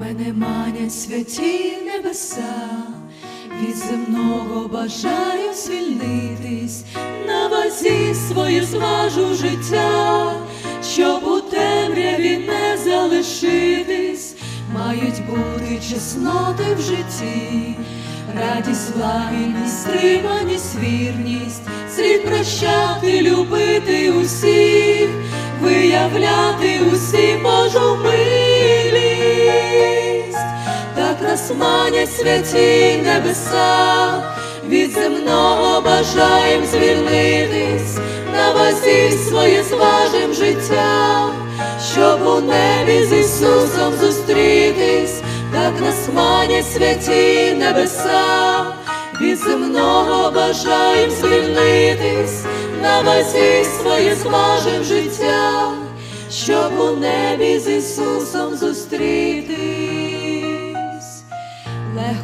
Мене манять святі небеса, від земного бажаю звільнитись, на вазі своє зважу життя, щоб у темряві не залишитись, мають бути чесноти в житті, радість, лагідність, стриманість, вірність, слід прощати, любити усіх, виявляти усім Божу милість, нас манять святі небеса, від земного бажаєм звільнитись, на вазі своє зважим життя, щоб у небі з Ісусом зустрітись, так нас манять святі небеса, від земного бажаєм звільнитись, на вазі своє зважим життя, щоб у небі з Ісусом зустрітись,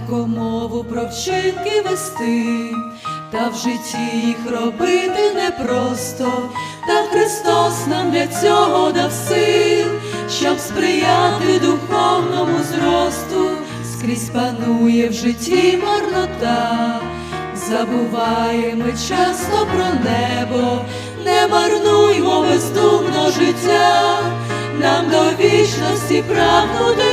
легко мову про вчинки вести, та в житті їх робити непросто, та Христос нам для цього дав сил, щоб сприяти духовному зросту, скрізь панує в житті марнота. Забуваємо часто про небо, не марнуймо бездумно життя, нам до вічності прагнути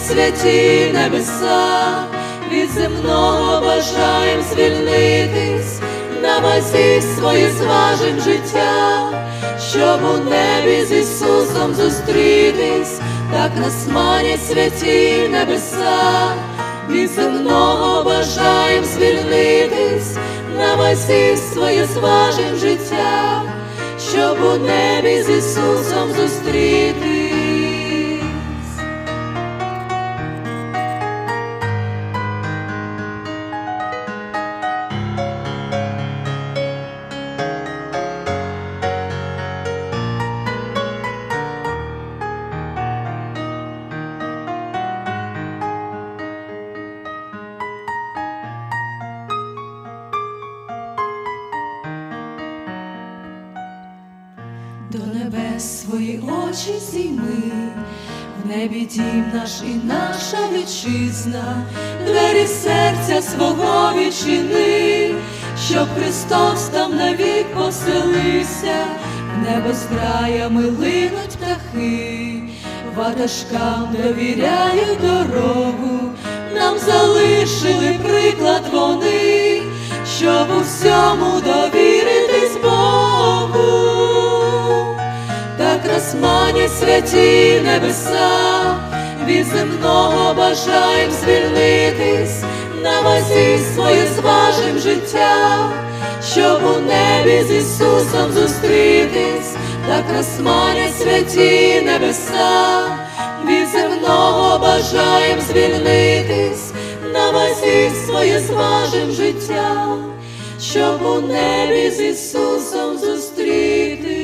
святі небеса, від земного бажаєм звільнитись, на вазі своє зважим життя, щоб у небі з Ісусом зустрітись, так нас манять святі небеса, від земного бажаєм звільнитись, на вазі своє зважим життя, щоб у небі з Ісусом зустрітись. До небес свої очі зійми, в небі дім наш і наша вітчизна, двері серця свого відчини, щоб Христос там навік поселився, в небо з краями линуть птахи, ватажкам довіряють дорогу, нам залишили приклад вони, щоб у всьому довіритись святі небеса, від земного бажаєм звільнитись, на вазі своє зважим життя, щоб у небі з Ісусом зустрітись, так нас святі небеса, від земного бажаєм звільнитись, на вазі своє зважим життя, щоб у небі з Ісусом зустрітись.